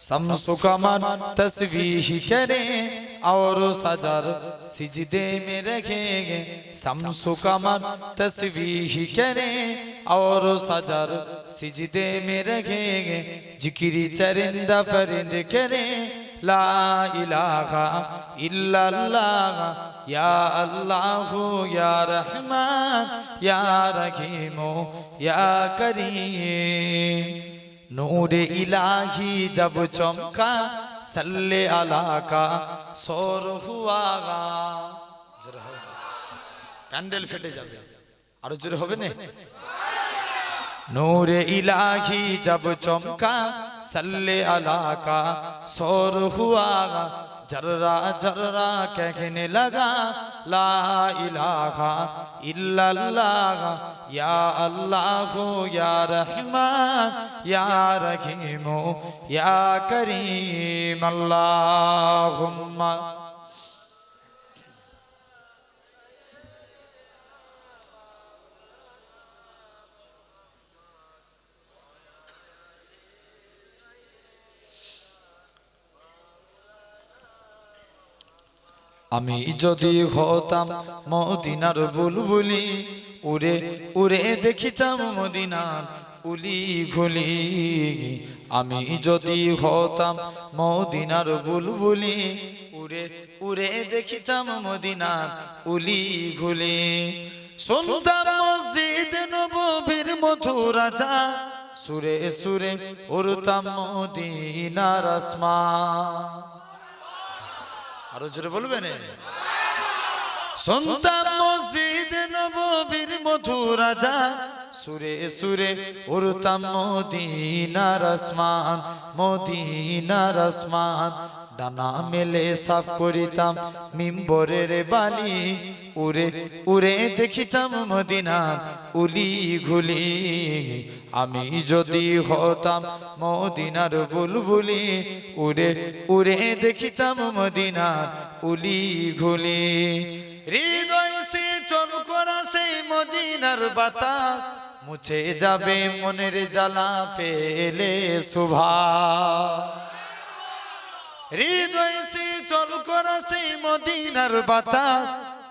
शम्सु कमर तस्वीह करें और सजर सिजदे में रखेंगे शम्सु कमर तस्वीह करें और सजर सिजदे में रखेंगे जिक्री चरिंदा परिंद करें ला इलाहा इल्लल्लाह يا الله يا رحمن يا رحيم يا كريم নূরে ইলাহি জব চমকা সল্লে আলাকা সর হুয়াগা প্যান্ডেল ফেটে যাবে আরও জোরে হবে না নূরে ইলাহি জব চমকা সল্লে আলাকা সর হুয়াগা जर्रा जर्रा कहने लगा ला इलाहा इल्लल्लाह या अल्लाह या रहमान या रहीम या करीम अल्लाहुम्मा আমি যদি হতাম মদিনার বুলবুলি, উড়ে উড়ে দেখিতাম মদিনার উলি ঘুলি আমি যদি হতাম মদিনার বুলবুলি, উড়ে উড়ে দেখিতাম মদিনার উলি ঘুলি শুনতাম মসজিদ নববীর মধুর রাজা সুরে সুরে উড়তাম মদিনার আসমা আরও জোরে বলবেন? সন্তান মসজিদ নববীর মধুর রাজা সুরে সুরে, উড়তাম মদিনার আসমান মদিনার আসমান। ডানা মেলে সাফ করিতাম মিম্বরের বালি। উড়ে উড়ে দেখিতাম মদিনা উলি ঘুলি আমি যদি হতাম মদিনার বুলবুলি, উড়ে উড়ে দেখিতাম মদিনার উলি ঘুলি হৃদয় সে চল করা সেই মদিনার বাতাস, মুছে যাবে মনের জ্বালা ফেলে শুভা হৃদয় সে চল করা সেই মদিনার বাতাস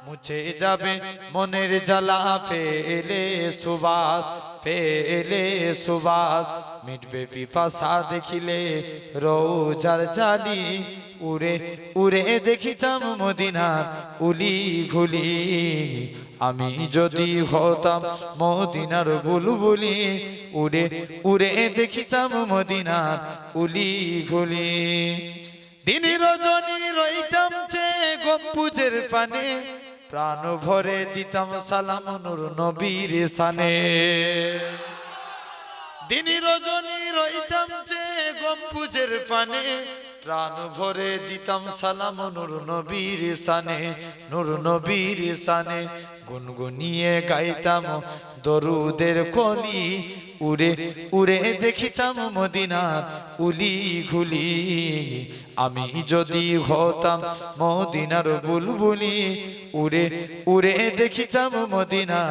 মুছে যাবে মনের জ্বালা, ফেলে সুবাস ফেলে সুবাস। মিটবে পিপাসা দেখিলে রোজার জালি। উড়ে উড়ে দেখিতাম মদিনার উলি ঘুলি। আমি যদি হতাম মদিনার বুলবুলি, উড়ে উড়ে দেখিতাম মদিনার উলি ঘুলি। দিন রজনী রইতাম চে গম্বুজের পানে। প্রাণ ভরে দিতাম সালাম নূর নবীর সানে দিন রজনী রইতাম চে গম্বুজের পানে। প্রাণ ভরে দিতাম সালাম নূর নবীর সানে নূর নবীর সানে গুনগুনিয়ে গাইতাম দরুদের কলি উড়ে উড়ে দেখিতাম মদিনা, উলি ঘুলি। আমি যদি হতাম মদিনার বুলবুলি, উড়ে উড়ে দেখিতাম মদিনা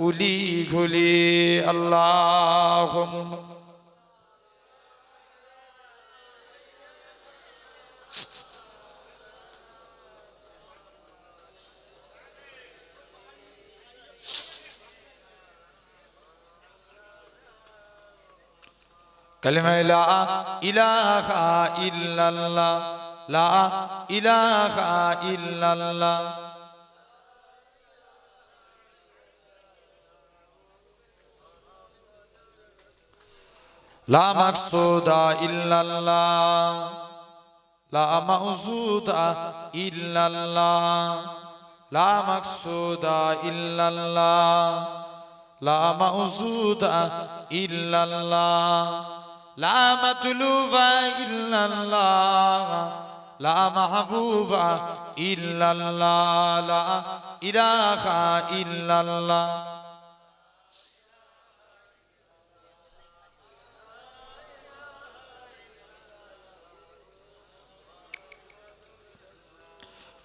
উলি ঘুলি। আল্লাহ কালিমায় লা ইলাহা ইল্লাল্লাহ লা ইলাহা ইল্লাল্লাহ লা মাকসুদা ইল্লাল্লাহ লা মাউজুদা ইল্লাল্লাহ লা মাকসুদা ইল্লাল্লাহ লা মাউজুদা ইল্লাল্লাহ লা মাতলুবা ইল্লাল্লাহ লা মাহবুবা ইল্লাল্লাহ লা ইলাহা ইল্লাল্লাহ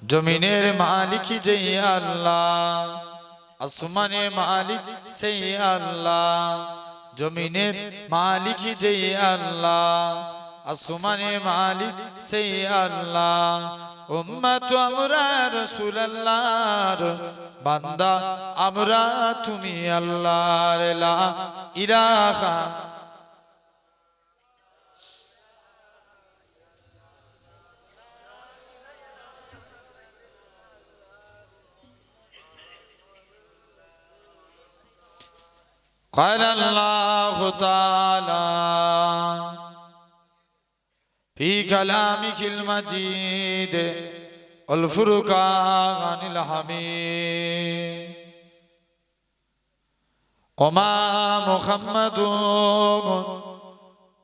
জমিনের মালিক যে আল্লাহ, আসমানের মালিক সেই আল্লাহ। জমিনের মালিক যে আল্লাহ আসমানে মালিক সেই আল্লাহ। উম্মত আমরা রসুলাল্লাহর বান্দা, আমরা তুমি আল্লাহর লা ইলাহা قال الله تعالى في كلامك المجيد والفرقان الحميد وما محمد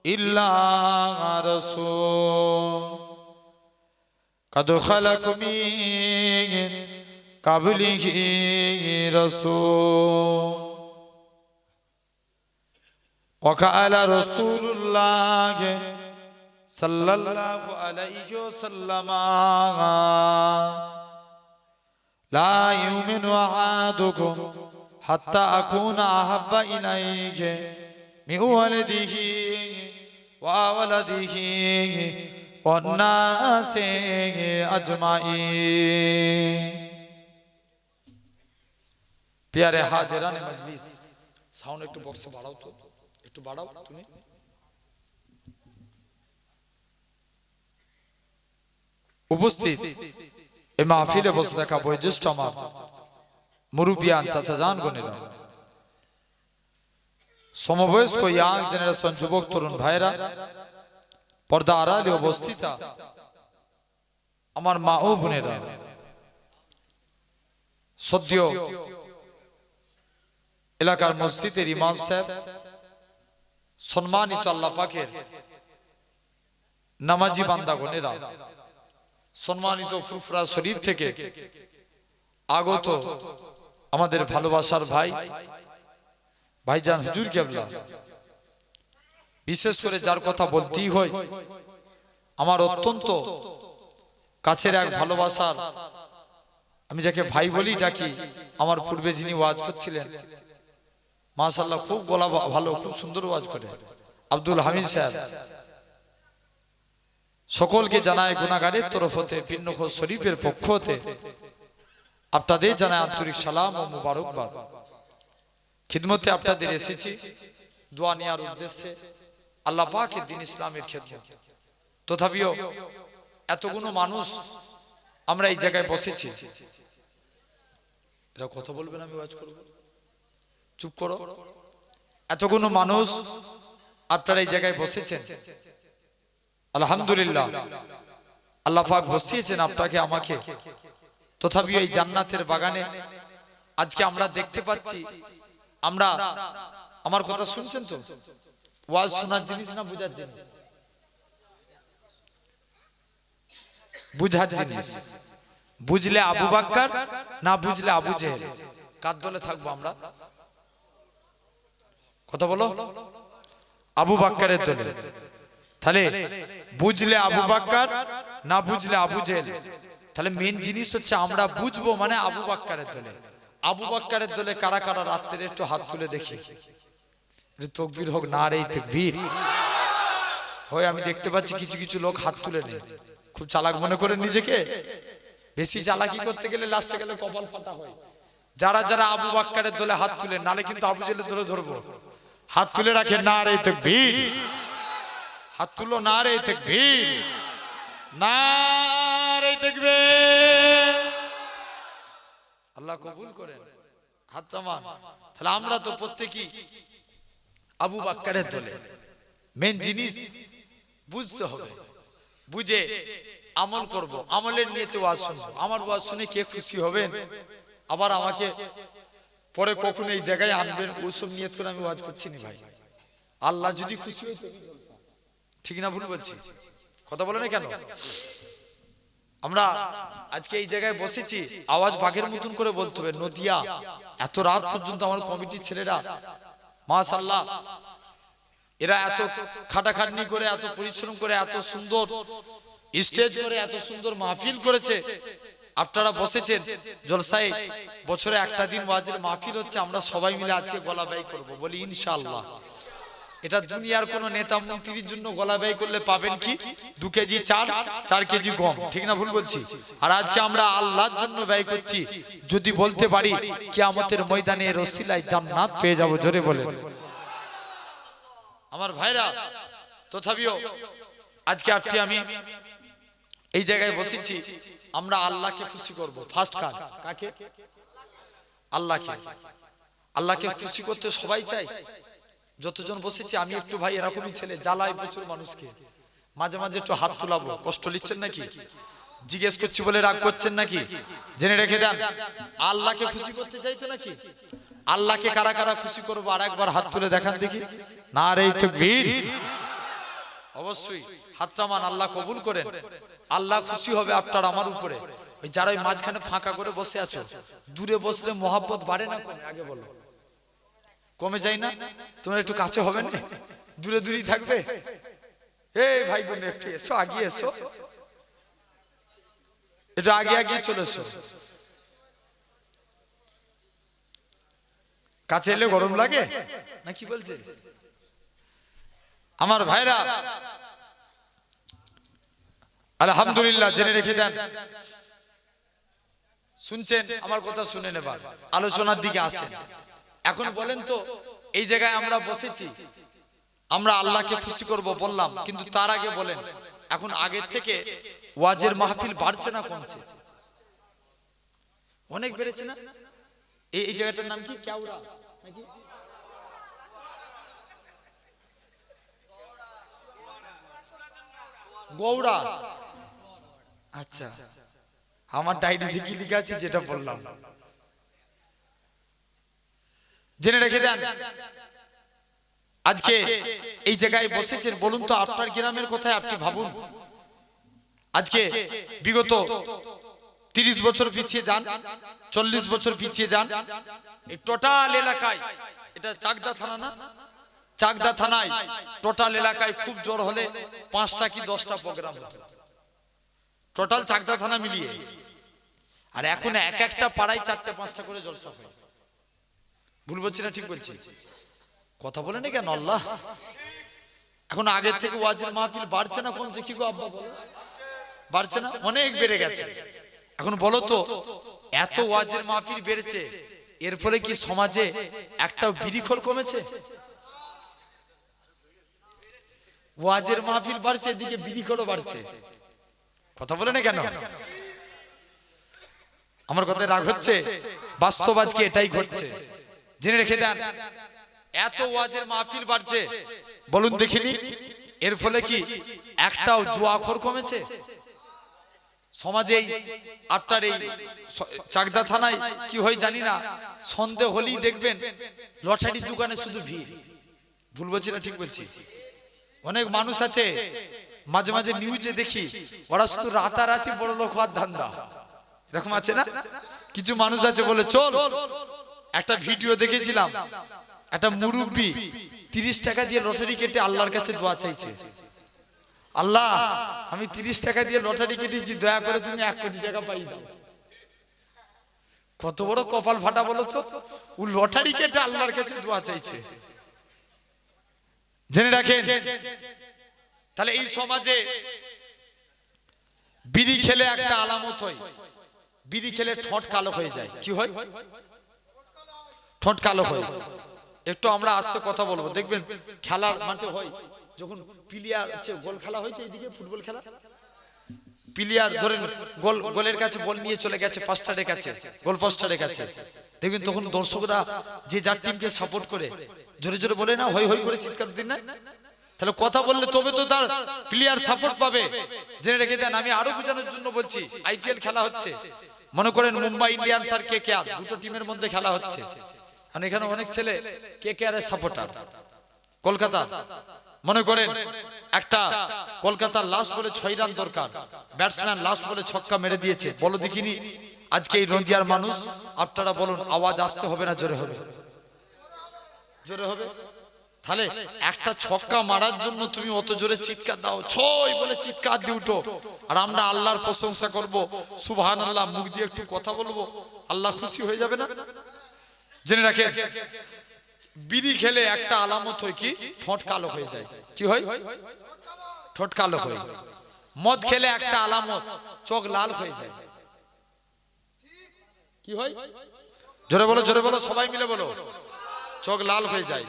إلا رسول قد خلق من قبله رسول وقال رسول الله صلى الله عليه وسلم لا يؤمن أحدكم حتى أكون أحب إليه من ولده وولده والناس أجمعين پیارے حاضران مجلس ساؤنڈ ایک بکس بڑھاؤ تو একটু বাড়াও তুমি। উপস্থিত। এই মাহফিলে বসে দেখা বয়োজ্যেষ্ঠ আমার মুরুবিয়ান চাচা জান গনেরা সমবয়স্ক ইয়াং জেনারেশন যুবক, তরুণ ভাইরা পর্দা আড়ালে অবস্থিতা আমার মা ও বোনেরা। সদ্য এলাকার মসজিদের ইমাম সাহেব সম্মানিত আল্লাহ পাকের নামাজি বান্দাগণেরা, সম্মানিত ফুফরা শরীফ থেকে আগত আমাদের ভালোবাসার ভাই, ভাইজান হুজুর কেবলা বিশেষ করে যার কথা বলতেই হয়, আমার অত্যন্ত কাছের এক ভালোবাসার, আমি যাকে ভাই বলি ডাকি, আমার পূর্বে যিনি ওয়াজ করছিলেন মাশাল্লাহ খুব গলা ভালো, খুব সুন্দর ওয়াজ করে। আব্দুল হামিদ সাহেব সকলকে জানায় গুনাগারের তরফ হতে পিন্নখ শরীফের পক্ষ হতে, আপনাদের জানায় আন্তরিক সালাম ও মুবারকবাদ। খিদমতে আপনাদের এসেছি, দোয়া নেওয়ার উদ্দেশ্যে আল্লাহ পাকের দিন ইসলামের ক্ষেত্রে তথাপিও এতগুলো মানুষ আমরা এই জায়গায় বসেছি। এরা কথা বলবেন, আমি ওয়াজ করব। চুপ করো। এতগুলো মানুষ আপনারা এই জায়গায় বসেছেন। আলহামদুলিল্লাহ। আল্লাহ বসিয়েছেন আপনাকে, আমাকে। তথাপি এই জান্নাতের বাগানে আজকে আমরা দেখতে পাচ্ছি, আমরা আমার কথা শুনছেন তো? ওয়াজ শোনার জিনিস না বুঝার জিনিস? বুঝার জিনিস। বুঝলে আবু বাক্কার, না বুঝলে আবু জেহেল। কার দলে থাকব আমরা? কথা বলো। আবু বাক্কারের দলে। তাহলে বুঝলে আবু বাক্কার, না বুঝলে আবু জেহেল তাহলে মেন জিনিস হচ্ছে আমরা বুঝব মানে আবু বাক্কারের দলে। আবু বাক্কারের দলে কারা কারা রাত্রে একটু হাত তুলে দেখি। তকবীর হোক, না রে, তকবীর। হয়, আমি দেখতে পাচ্ছি কিছু কিছু লোক হাত তুলে নেয়। খুব চালাক মনে করে নিজেকে। বেশি চালাকি করতে গেলে লাস্টে গেলে কপাল ফাটা হয়। যারা যারা আবু বাক্কারের দলে হাত তুলে, নালে কিন্তু আবু জেলের দলে ধরবো। হাত তুলে রাখে না রে তকবীর। হাত তুলো না রে তকবীর। না রে তকবীর। আল্লাহ কবুল করেন। হাত চামান তাহলে আমরা তো প্রত্যেকই আবু বাক্কারের দলে। মেন জিনিস বুঝতে হবে। বুঝে আমল করব। আমলের নিয়েতে ওয়াজ শুনব। আমার ওয়াজ শুনে কে খুশি হবেন? আবার আমাকে পরে কখনো এই জায়গায় আনবেন, ওসব নিয়ত করে আমি ওয়াজ করছি না ভাই। আল্লাহ যদি খুশি হয় ঠিক না ভুল বলছি? কথা বলে না কেন? আমরা আজকে এই জায়গায় বসেছি, আওয়াজ বাঘের মতন করে বলতে হবে, নদিয়া, এত রাত পর্যন্ত আমার কমিটির ছেলেরা মাশাল্লাহ এরা এত খাটাখাটনি করে, এত পরিশ্রম করে, এত সুন্দর স্টেজ করে, এত সুন্দর মাহফিল করেছে। আপনারা বসেছেন, জলসায় বছরে একটা দিন ওয়াজের মাহফিল হচ্ছে, আমরা সবাই মিলে আজকে গলা ব্যয় করব, বলি ইনশাআল্লাহ। এটা দুনিয়ার কোন নেতা মন্ত্রীর জন্য গলা ব্যয় করলে পাবেন কি? দু কেজি চাল, চার কেজি গম, ঠিক না ভুল বলছি? আর আজকে আমরা আল্লাহর জন্য ব্যয় করছি, যদি বলতে পারি কি কিয়ামতের ময়দানে রসিলায় জান্নাত পেয়ে যাব, জোরে বলেন। আমার ভাইরা, তথাপিও আজকে আপনি আমি এই জায়গায় বসেছি আমরা আল্লাহকে খুশি করব। ফার্স্ট কাজ কাকে? আল্লাহকে। আল্লাহকে খুশি করতে সবাই চাই যতজন বসেছি, আমি একটু ভাই এরকমই ছেলে, জ্বালায় প্রচুর মানুষকে। মাঝে মাঝে একটু হাত তুলাবো। কষ্ট নিচ্ছেন নাকি? জিজ্ঞেস করছি বলে রাগ করছেন নাকি? জেনে রেখে দেন। আল্লাহকে খুশি করতে চাইতো নাকি? আল্লাহকে কারা কারা খুশি করব? আর একবার হাত তুলে দেখান দেখি। না রে তো ভিড়। অবশ্যই হাতটা মান আল্লাহ কবুল করেন। আল্লাহ খুশি হবে আপনার আমার উপরে। ওই যারা ওই মাঝখানে ফাঁকা করে বসে আছো, দূরে বসলে মহাব্বত বাড়ে না কমে? আগে বলো। কমে যায় না? তোমরা একটু কাছে হবে না দূরে দূরেই থাকবে? এই ভাই বোন, একটু এসো, আগিয়ে এসো। একটু আগে আগে চলে এসো। কাছে এলে গরম লাগে? না কি বলছে? আমার ভাইরা আলহামদুলিল্লাহ, জেনে রেখে দেন। শুনছেন? আমার কথা শুনে নেবার। আলোচনার দিকে আসেন। এখন বলেন তো, এই জায়গায় আমরা বসেছি। আমরা আল্লাহকে খুশি করব বললাম, কিন্তু তার আগে বলেন, এখন আগের থেকে ওয়াজের মাহফিল বাড়ছে না কমছে? অনেক বেড়েছে না? এই জায়গাটার নাম কি? কেওড়া, নাকি? গৌড়া আচ্ছা। আমার ডায়েরিতে কি লেখা আছে যেটা বললাম। জেনে রেখে দেন। আজকে এই জায়গায় বসেছেন বলুন তো আপনার গ্রামের কথায় আপনি ভাবুন। আজকে বিগত তিরিশ বছর পিছিয়ে যান চল্লিশ বছর পিছিয়ে যান। এই টোটাল এলাকায় এটা চাকদা থানা না? চাকদা থানায় টোটাল এলাকায় খুব জোর হলে পাঁচটা কি দশটা প্রোগ্রাম হতো? টোটাল চাকদা থানা মিলিয়ে। আর এখন এক একটা পাড়ায় চারটে, পাঁচটা করে জলসা হয়। ভুল বলছি না, ঠিক বলছি? কথা বলে না কেন, আল্লাহ? এখন আগের থেকে ওয়াজের মাহফিল বাড়ছে না কমছে? কি গো আব্বা বাড়ছে না? অনেক বেড়ে গেছে। এখন বলো তো, এত ওয়াজের মাহফিল বেড়েছে, এর ফলে কি সমাজে একটাও বিড়িখোর কমেছে? ওয়াজের মাহফিল বাড়ছে, এদিকে বিড়িখোরও বাড়ছে। কথা বলে না কেন? আমার কথায় রাগ হচ্ছে? বাস্তব আজকে এটাই ঘটছে? জেনে রেখে দেন। এত ওয়াজের মাহফিল বাড়ছে। বলুন দেখিনি? এর ফলে কি একটাও জুয়াখোর কমেছে? সমাজে এই আপনার এই চাকদা থানায় কি হয় জানি না। সন্দেহ হলেই দেখবেন লটারির দোকানে শুধু ভিড়। ভুল বলছি না ঠিক বলছি? অনেক মানুষ আছে মাঝে মাঝে নিউজে দেখি, ওরা শুধু রাতারাতি বড় লোক হওয়ার ধান্দা। এরকম আছে না? কিছু মানুষ আছে বলে, চল, একটা ভিডিও দেখেছিলাম। একটা মুরব্বি তিরিশ টাকা দিয়ে লটারি কেটে আল্লাহর কাছে দোয়া চাইছে। আল্লাহ, আমি তিরিশ টাকা দিয়ে লটারি কেটেছি, দয়া করে তুমি এক কোটি টাকা পাই দাও। কত বড় কপাল ফাটা বলো তো? ও লটারি কেটে আল্লাহর কাছে দোয়া চাইছে। জেনে রাখেন তাহলে এই সমাজে বিড়ি খেলে একটা আলামত হয়। বিড়ি খেলে ঠোঁট কালো হয়ে যায়। কি হয়? ঠোঁট কালো হয়। একটু আমরা আস্তে কথা বলব। দেখবেন খেলার মাঠে হয়, যখন প্লেয়ার হচ্ছে, গোল খেলা হয় তো এইদিকে ফুটবল খেলা। প্লেয়ার ধরেন গোল, গোলের কাছে বল নিয়ে চলে গেছে পাঁচটারের কাছে, গোল পোস্টারের কাছে। দেখবেন তখন দর্শকরা যে যার টিমকে সাপোর্ট করে, জোরে জোরে বলে না, হই হই করে চিৎকার দিন না। তাহলে কথা বললে তবে তো তার প্লেয়ার সাপোর্ট পাবে। জেনে রেখে দেন আমি আরও বোঝানোর জন্য বলছি আইপিএল খেলা হচ্ছে। মনে করেন মুম্বাই ইন্ডিয়ান্স আর কে কে আর দুটো টিমের মধ্যে খেলা হচ্ছে। আর এখানে অনেক ছেলে কে কে আর এর সাপোর্টার কলকাতা। মনে করেন একটা কলকাতার লাস্ট বলে ছয় রান দরকার। ব্যাটসম্যান লাস্ট বলে ছক্কা মেরে দিয়েছে। বলো দেখিনি আজকে এই নদিয়ার মানুষ আপনারা বলুন আওয়াজ আসতে হবে না জোরে হবে। জোরে হবে? তাহলে একটা ছক্কা মারার জন্য তুমি অত জোরে চিৎকার দাও। ছয় বলে চিৎকার দিয়ে উঠো। আর আমরা আল্লাহর প্রশংসা করব। সুবহান আল্লাহ মুখ দিয়ে একটু কথা বলব। আল্লাহ খুশি হয়ে যাবে না? জেনে রাখে বিড়ি খেলে একটা আলামত হয় কি? ঠোঁট কালো হয়ে যায়। কি হয়? ঠোঁট কালো হয়ে। মদ খেলে একটা আলামত, চোখ লাল হয়ে যায়। কি হয়? জোরে বলো জোরে বলো, সবাই মিলে বলো। চোখ লাল হয়ে যায়।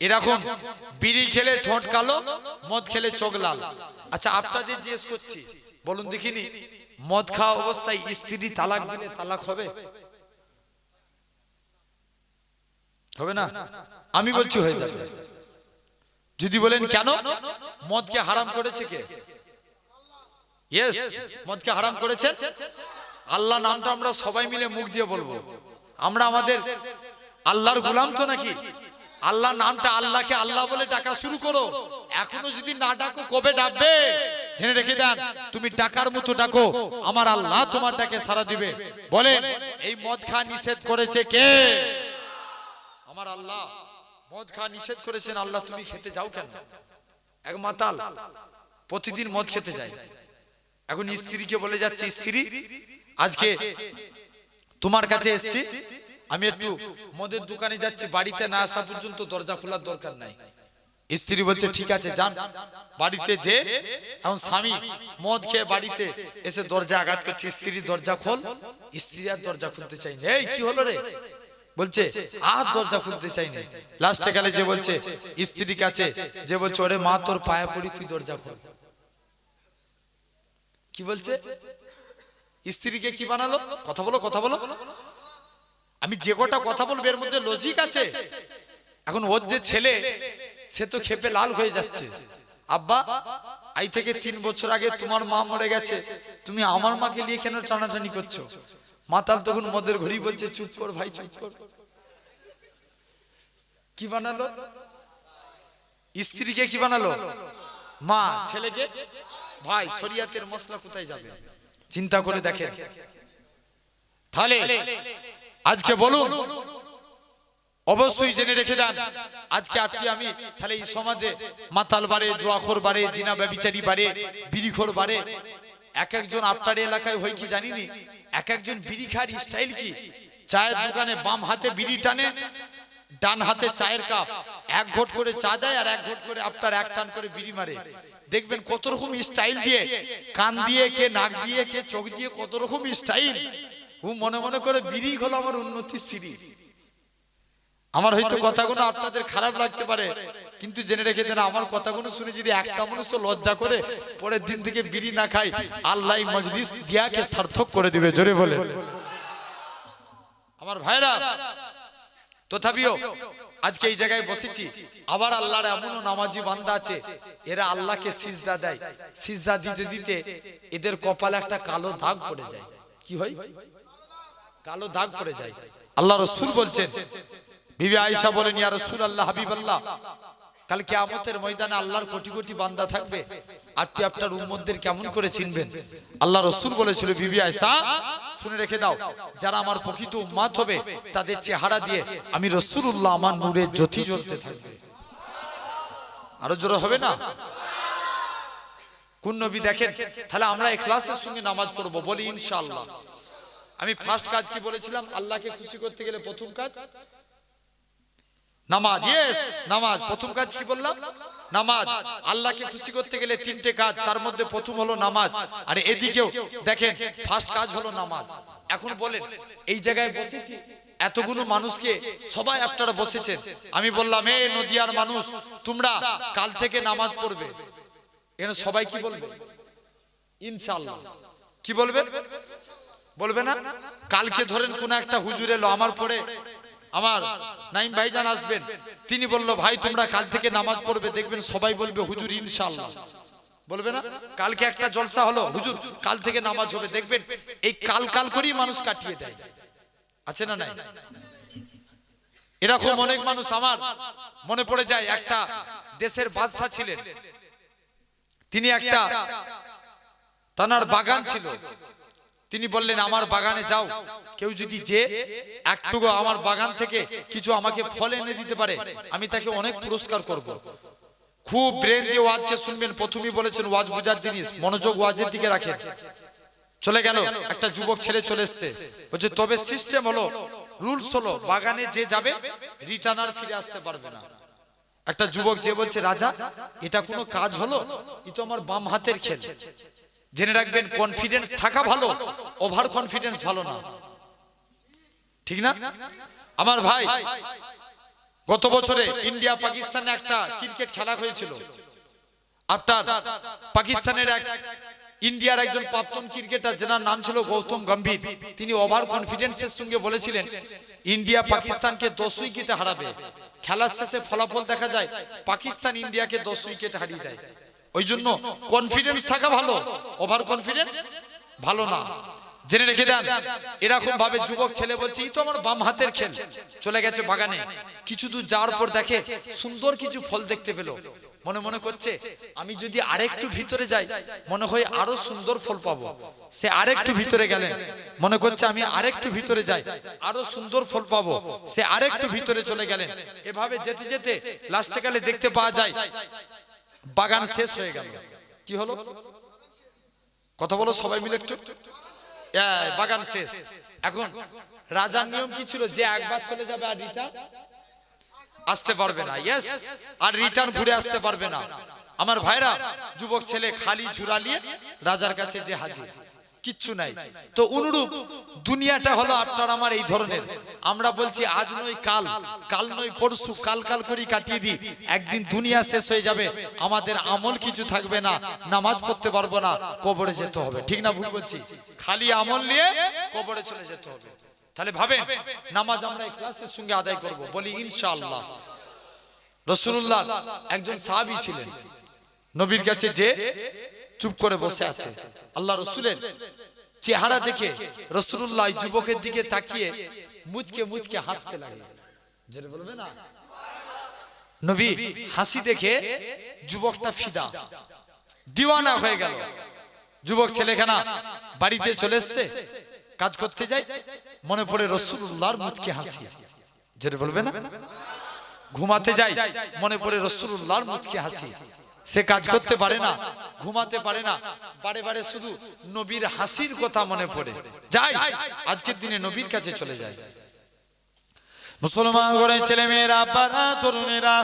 এরকম বিড়ি খেলে ঠোঁট কালো, মদ খেলে চোখ লাল। আচ্ছা আপনাদের জিজ্ঞেস করছি, বলুন দেখিনি, মদ খাওয়া অবস্থায় স্ত্রী তালাক দিলে তালাক হবে? হবে না? আমি বলছি হয়ে যাবে। যদি বলেন কেন? মদকে হারাম করেছে কে? ইয়েস মদকে হারাম করেছেন? আল্লাহ নামটা আমরা সবাই মিলে মুখ দিয়ে বলব। আমরা আমাদের আল্লাহর গোলাম তো নাকি? আল্লাহ নামটা আল্লাহকে আল্লাহ বলে ডাকা শুরু করো। এখনও যদি না ডাকো, কবে ডাকবে? জেনে রেখে দেন, তুমি ডাকার মতো ডাকো। আমার আল্লাহ তোমার ডাকে সারা দিবে। বলেন, এই মদ খা নিষেধ করেছে কে? আমার আল্লাহ, মদ খা নিষেধ করেছেন, আল্লাহ তুমি খেতে যাও কেন? এক মাতাল, প্রতিদিন মদ খেতে যায়। এখন স্ত্রীকে বলে যাচ্ছে, স্ত্রী, আজকে তোমার কাছে এসছি। আমি একটু মদের দোকানে যাচ্ছি, বাড়িতে না আসা পর্যন্ত দরজা খোলার দরকার নাই। স্ত্রী বলছে, ঠিক আছে, যান। বাড়িতে যে এখন স্বামী মদ খেয়ে বাড়িতে এসে দরজা আঘাত করছে স্ত্রী দরজা খোল। স্ত্রী আর দরজা খুলতে চাইনি এই, কি হলো রে? বলছে, আর দরজা খুলতে চাই চাইনি লাস্টে গেলে যে বলছে স্ত্রী কাছে যে বলছে, ওরে মা, তোর পায়া পড়ি, তুই দরজা খোল। কি বলছে? স্ত্রীকে কি বানালো? কথা বলো কথা বলো। আমি যে কটা কথা বলব, এর মধ্যে লজিক আছে। এখন ওর যে ছেলে, সে তো খেপে লাল হয়ে যাচ্ছে। আব্বা, আই থেকে তিন বছর আগে তোমার মা মরে গেছে। তুমি আমার মাকে নিয়ে কেন টানাটানি করছ? মাতাল তখন মদের ঘড়ি বলছে, চুপ কর ভাই, চুপ কর। কি বানালো? স্ত্রীকে কি বানালো? মা, ছেলেকে? ভাই, শরিয়াতের মশলা কোথায় যাবে? চিন্তা করে দেখেন। তাহলে আজকে বলুন, অবশ্যই জেনে রেখে দেন, আজকে আপনি, আমি, তাহলে এই সমাজে মাতাল বাড়ে, জোয়াখোর বাড়ে, জিনা ব্যবিচারী বাড়ে, বিড়িখোর বাড়ে, এক একজন আপনার এলাকায় হয় কি জানিনি? এক একজন বিড়ি খার স্টাইল কি? চায়ের দোকানে বাম হাতে বিড়ি টানে, ডান হাতে চায়ের কাপ, এক ঘট করে চা দেয় আর এক ঘট করে আপনার এক টান করে বিড়ি মারে। দেখবেন কত রকম স্টাইল দিয়ে কান দিয়ে কে, নাক দিয়ে কে, চোখ দিয়ে কত রকম স্টাইল ও মনে মনে করে বিড়ি হলো আমার উন্নতির সিঁড়ি। আমার হয়তো কথাগুলো আপনাদের খারাপ লাগতে পারে কিন্তু জেনে রেখে দেন আমার কথাগুলো শুনে যদি একটা মানুষ লজ্জা করে পরের দিন থেকে বিড়ি না খাই আল্লাহ মজলিস দিয়াকে সার্থক করে দিবে জোরে বলে আমার ভাইরা তথাপিও আজকে এই জায়গায় বসেছি আবার আল্লাহর এমনও নামাজি বান্দা আছে এরা আল্লাহকে সিজদা দেয়। সিজদা দিতে দিতে এদের কপালে একটা কালো দাগ পড়ে যায়। কি হয়? কালো দাগ পড়ে যায়। আল্লাহ রসুল বলছেন, বিবি আয়েশা বলেন, ইয়া রসুল আল্লাহ হাবিব আল্লাহ কাল কিয়ামতের ময়দানে আল্লাহর কোটি কোটি বান্দা থাকবে। আপনি আপনার উম্মতদের কেমন করে চিনবেন? আল্লাহ রসুল বলেছিল, বিবি আয়েশা, শুনে রেখে দাও, যারা আমার প্রকৃত উম্মাত হবে, তাদের চেহারা দিয়ে আমি রসুল্লাহ আমার নূরের জ্যোতি জ্বলতে থাকবে। আরও জোরে হবে না? কোন নবী দেখেন, তাহলে আমরা এখলাসের সঙ্গে নামাজ পড়ব। বলি, ইনশাআল্লাহ। আমি ফার্স্ট কাজ কি বলেছিলাম? আল্লাহকে খুশি করতে গেলে প্রথম কাজ নামাজ। ইয়েস নামাজ। প্রথম কাজ কি বললাম? নামাজ। আল্লাহকে খুশি করতে গেলে তিনটে কাজ তার মধ্যে প্রথম হলো নামাজ। আর এদিকেও দেখেন ফার্স্ট কাজ হলো নামাজ। এখন বলেন এই জায়গায় বসেছি এতগুলো মানুষকে সবাই আপনারা বসেছেন। আমি বললাম এ নদিয়ার মানুষ তোমরা কাল থেকে নামাজ পড়বে। এখানে সবাই কি বলবে? ইনশাআল্লাহ। কি বলবে? বলবে না? কালকে ধরেন কোন একটা হুজুর এলো আমার পরে আমার নাইম ভাইজান আসবেন। তিনি বলল, ভাই, তোমরা কাল থেকে নামাজ পড়বে, দেখবেন সবাই বলবে হুজুর ইনশাআল্লাহ। বলবে না? কালকে একটা জলসা হলো, হুজুর, কাল থেকে নামাজ হবে, দেখবেন এই কাল কাল করেই মানুষ কাটিয়ে দেয়। আছে না নাই? এরকম অনেক মানুষ আমার মনে পড়ে যায়, একটা দেশের বাদশা ছিলেন। তিনি একটা তানার বাগান ছিল। তিনি বললেন আমার বাগানে যাও। কেউ যদি যে একটুকু আমার বাগান থেকে কিছু আমাকে ফল এনে দিতে পারে আমি তাকে অনেক পুরস্কার করব। খুব ব্রেন দিয়ে ওয়াজকে শুনবেন। প্রথমেই বলেছেন ওয়াজ বোঝার জিনিস মনোযোগ ওয়াজের দিকে রাখেন। চলে গেল একটা যুবক ছেলে চলে এসছে। বলছে তবে সিস্টেম হলো রুলস হলো বাগানে যে যাবে রিটার্ন আর ফিরে আসতে পারবে না। একটা যুবক যে বলছে রাজা এটা কোনো কাজ হলো? এ তো আমার বাম হাতের খেল জেনে রাখবেন কনফিডেন্স থাকা ভালো ওভার কনফিডেন্স ভালো না। ঠিক না? আমার ভাই, গত বছরে ইন্ডিয়া পাকিস্তানে একটা ক্রিকেট খেলা হয়েছিল। আফটার পাকিস্তানের এক, ইন্ডিয়ার একজন প্রাক্তন ক্রিকেটার, যেনার নাম ছিল গৌতম গম্ভীর, তিনি ওভার কনফিডেন্সের সঙ্গে বলেছিলেন, ইন্ডিয়া পাকিস্তানকে দশ উইকেটে হারাবে। খেলার শেষে ফলাফল দেখা যায়, পাকিস্তান ইন্ডিয়াকে দশ উইকেট হারিয়ে দেয়। ওই জন্য কনফিডেন্স থাকা ভালো। ওভার কনফিডেন্স ভালো না। জেনে রেখে দেন এরকম ভাবে যুবক ছেলে বলছে, এই তো আমার বাম হাতের খেল। চলে গেছে বাগানে। কিছু দূর যাওয়ার পর দেখে সুন্দর কিছু ফল দেখতে পেল। মনে মনে করছে, আমি যদি আরেকটু ভিতরে যাই, মনে হয় আরও সুন্দর ফল পাবো। সে আরেকটু ভিতরে গেলেন মনে করছে, আমি আরেকটু ভিতরে যাই, আরও সুন্দর ফল পাবো। সে আরেকটু ভিতরে চলে গেলেন। এভাবে যেতে যেতে লাস্টে কালে দেখতে পাওয়া যায় বাগান শেষ হয়ে গেল। কি হলো? কথা বলো সবাই মিলে একটু। বাগান শেষ। এখন রাজার নিয়ম কি ছিল? যে একবার চলে যাবে আর রিটার্ন আসতে পারবে না। ইয়েস আর রিটার্ন ঘুরে আসতে পারবে না। আমার ভাইরা, যুবক ছেলে খালি ঝুরালিয়ে রাজার কাছে যে হাজির। কিচ্ছু নাই। তো অনুরূপ দুনিয়াটা হলো আপনার আমার এই ধরনের। আমরা বলছি আজ নয় কাল কাল নয় পরশু কাল কাল করেই কাটিয়ে দিই। একদিন দুনিয়া শেষ হয়ে যাবে। আমাদের আমল কিছু থাকবে না নামাজ পড়তে পারব না কবরে যেতে হবে। ঠিক না ভুল বলছি? খালি আমল নিয়ে কবরে চলে যেতে হবে। তাহলে ভাবেন নামাজ আমরা ইখলাসের সঙ্গে আদায় করব। বলি ইনশাআল্লাহ। রসুল্লাহ একজন সাহাবী ছিলেন। নবীর কাছে যে চুপ করে বসে আছে। আল্লাহ রসুলের চেহারা দেখে রসুল্লাহ যুবকের দিকে তাকিয়ে মুচকে মুচকে হাসতে লাগে নবী হাসি দেখে যুবকটা ফিদা। দিওয়ানা হয়ে গেল। যুবক ছেলেখানা বাড়িতে চলে এসছে। কাজ করতে যাই মনে পড়ে রসুল্লাহর মুচকে হাসি। যেটা বলবে না? ঘুমাতে যাই মনে পড়ে রসুল্লাহর মুচকে হাসি। সে কাজ করতে পারে না ঘুমাতে পারে না। বারে বারে শুধু নবীর হাসির কথা মনে পড়ে। যাই আজকের দিনে নবীর কাছে চলে যায় মুসলমান করে ছেলে মেয়েরা পাড়া তরুণেরা,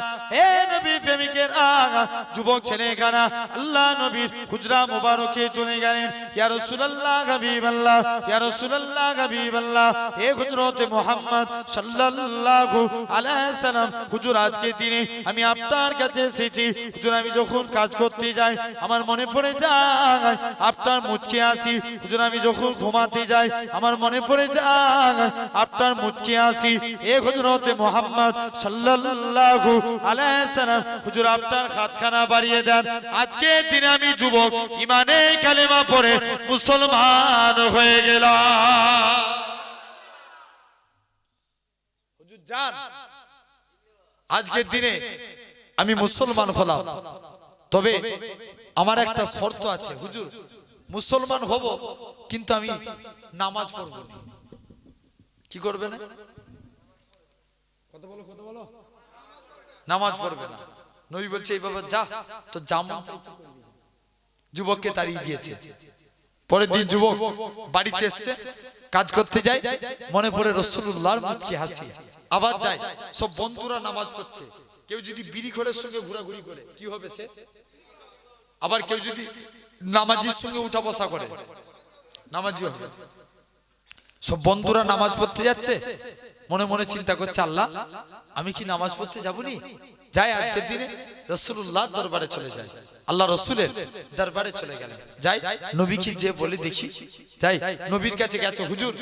এ নবী প্রেমিকের আগা, যুবক ছেলে কানা আল্লাহ নবীর হুজরা মুবারকে চলে গেলেন। ইয়া রাসূলুল্লাহ, হাবিবাল্লাহ, ইয়া রাসূলুল্লাহ, হাবিবাল্লাহ, এ হযরত মুহাম্মদ সাল্লাল্লাহু আলাইহি সাল্লাম হুজুর আজকে দিনে আমি আপনার কাছে এসেছি। হুজুর, আমি যখন কাজ করতে যাই, আমার মনে পড়ে যায়, আপনার মুচকে আসি হুজুর, আমি যখন ঘুমাতে যাই, আমার মনে পড়ে যায়, আপনার মুচকে আসি এ হযরত মুহাম্মদ সাল্লাল্লাহু আলাইহি সাল্লাম হুজুর, আপনার হাতখানা বাড়িয়ে দেন। আজকে দিনে আমি যুবক ইমানে কালেমা পড়ে মুসলমান হয়ে গেলাম। হুজুর আজকের দিনে আমি মুসলমান হলাম। তবে আমার একটা শর্ত আছে, হুজুর। মুসলমান হব, কিন্তু আমি নামাজ পড়ব কি করবে না? বলো বলো। নামাজ পড়বে না। নবী বলছে এই বাবা যা তো জামা যুবককে তাড়িয়ে দিয়েছে। পরের দিন যুবক বাড়িতে এসছে কাজ করতে যায়। মনে পড়ে রসুল্লাহর মুচকি হাসি। আবার যায়। সব বন্ধুরা নামাজ পড়ছে। কেউ যদি বিড়ি ঘরের সঙ্গে ঘোরাঘুরি করে কি হবে সে? আবার কেউ যদি নামাজির সঙ্গে উঠা বসা করে। নামাজি হবে। সব বন্ধুরা নামাজ পড়তে যাচ্ছে। মনে মনে চিন্তা করছে, আল্লাহ, আমি কি নামাজ পড়তে যাবনি? যাই আজকের দিনে রসুল্লাহ দরবারে চলে যায় আল্লাহ রসুলের দরবারে চলে গেলেন। যাই, নবীকে যে বলে দেখি। যাই, নবীর কাছে গেছে, হুজুর